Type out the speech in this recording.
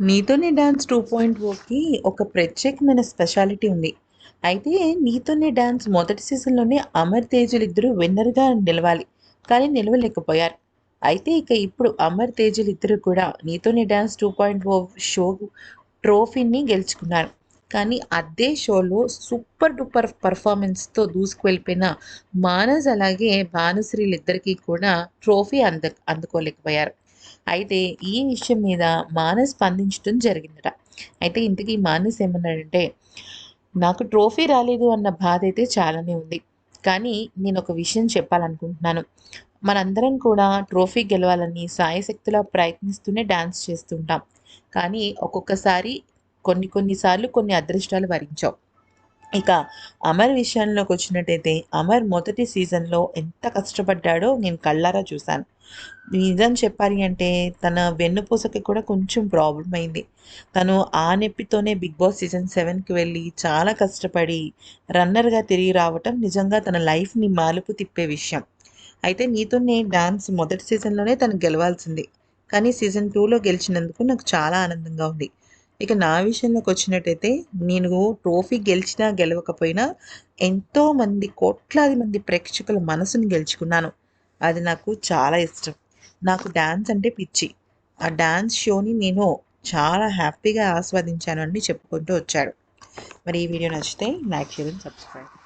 నీతోనే dance two point ఓకి ఒక ప్రత్యేకమైన స్పెషాలిటీ ఉంది. అయితే నీతోనే డ్యాన్స్ మొదటి సీజన్లోనే అమర్ తేజులు ఇద్దరు విన్నర్గా నిలవాలి. కానీ నిలవలేకపోయారు. అయితే ఇక ఇప్పుడు అమర్ తేజులు ఇద్దరు కూడా నీతోనే dance two point O show ట్రోఫీని గెలుచుకున్నారు. కానీ అదే షోలో సూపర్ డూపర్ పర్ఫార్మెన్స్తో దూసుకు వెళ్ళిపోయిన మానస్ అలాగే భానుశ్రీలు ఇద్దరికీ కూడా ట్రోఫీ అంద అందుకోలేకపోయారు. అయితే ఈ విషయం మీద మానస్ స్పందించడం జరిగిందట. అయితే ఇంతకీ మానస్ ఏమన్నాడంటే నాకు ట్రోఫీ రాలేదు అన్న బాధ అయితే చాలానే ఉంది. కానీ నేను ఒక విషయం చెప్పాలనుకుంటున్నాను. మనందరం కూడా ట్రోఫీ గెలవాలని సాయశక్తిలో ప్రయత్నిస్తూనే డ్యాన్స్ చేస్తుంటాం కానీ ఒక్కొక్కసారి కొన్ని కొన్నిసార్లు కొన్ని అదృష్టాలు వరించావు. ఇక అమర్ విషయంలోకి వచ్చినట్టయితే అమర్ మొదటి సీజన్లో ఎంత కష్టపడ్డాడో నేను కళ్ళారా చూశాను. నిజం చెప్పాలి అంటే తన వెన్నుపూసకి కూడా కొంచెం ప్రాబ్లం అయింది. తను ఆ నొప్పితోనే బిగ్ బాస్ సీజన్ సెవెన్కి వెళ్ళి చాలా కష్టపడి రన్నర్గా తిరిగి రావటం నిజంగా తన లైఫ్ని మాలుపు తిప్పే విషయం. అయితే నీతోనే డాన్స్ మొదటి సీజన్లోనే తను గెలవాల్సింది. కానీ సీజన్ టూలో గెలిచినందుకు నాకు చాలా ఆనందంగా ఉంది. ఇక నా విషయంలోకి వచ్చినట్టయితే నేను ట్రోఫీ గెలిచినా గెలవకపోయినా ఎంతోమంది కోట్లాది మంది ప్రేక్షకుల మనసుని గెలుచుకున్నాను. అది నాకు చాలా ఇష్టం. నాకు డ్యాన్స్ అంటే పిచ్చి. ఆ డ్యాన్స్ షోని నేను చాలా హ్యాపీగా ఆస్వాదించాను అని చెప్పుకుంటూ వచ్చాడు. మరి ఈ వీడియో నచ్చితే లైక్ షేర్ సబ్స్క్రైబ్